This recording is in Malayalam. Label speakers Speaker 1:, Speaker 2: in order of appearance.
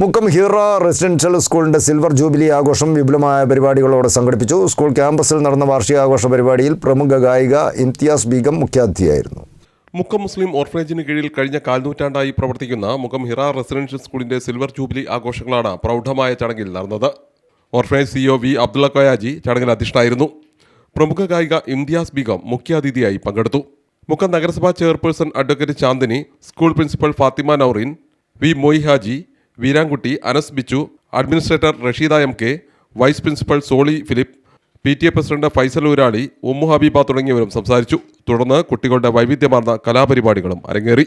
Speaker 1: മുക്കം ഹീറ റെസിഡൻഷ്യൽ സ്കൂളിന്റെ സിൽവർ ജൂബിലി ആഘോഷം വിപുലമായ പരിപാടികളോടെ സംഘടിപ്പിച്ചു. സ്കൂൾ ക്യാമ്പസിൽ നടന്ന വാർഷികാഘോഷ പരിപാടിയിൽ പ്രമുഖ ഗായിക ഇംതിയാസ് ബീഗം മുഖ്യാതിഥിയായിരുന്നു.
Speaker 2: മുക്കം മുസ്ലിം ഓർഫനേജിന് കീഴിൽ കഴിഞ്ഞ കാൽനൂറ്റാണ്ടായി പ്രവർത്തിക്കുന്ന മുക്കം ഹിറ റെസിഡൻഷ്യൽ സ്കൂളിന്റെ സിൽവർ ജൂബിലി ആഘോഷങ്ങളാണ് പ്രൗഢമായ ചടങ്ങിൽ നടന്നത്. Orphanage CO V Abdulla Koyaji ചടങ്ങിൽ അധ്യക്ഷനായിരുന്നു. പ്രമുഖ ഗായിക ഇംതിയാസ് ബീഗം മുഖ്യാതിഥിയായി പങ്കെടുത്തു. മുക്കം നഗരസഭാ chairperson advocate Chandini school principal Fathima Naurin V Moi Haji Veerankutty Anas Bichu administrator Rasheeda M K vice principal Soly Philip P T A president Faisal Oorali Ummu Habeeba തുടങ്ങിയവരും സംസാരിച്ചു. തുടർന്ന് കുട്ടികളുടെ വൈവിധ്യമാർന്ന കലാപരിപാടികളും അരങ്ങേറി.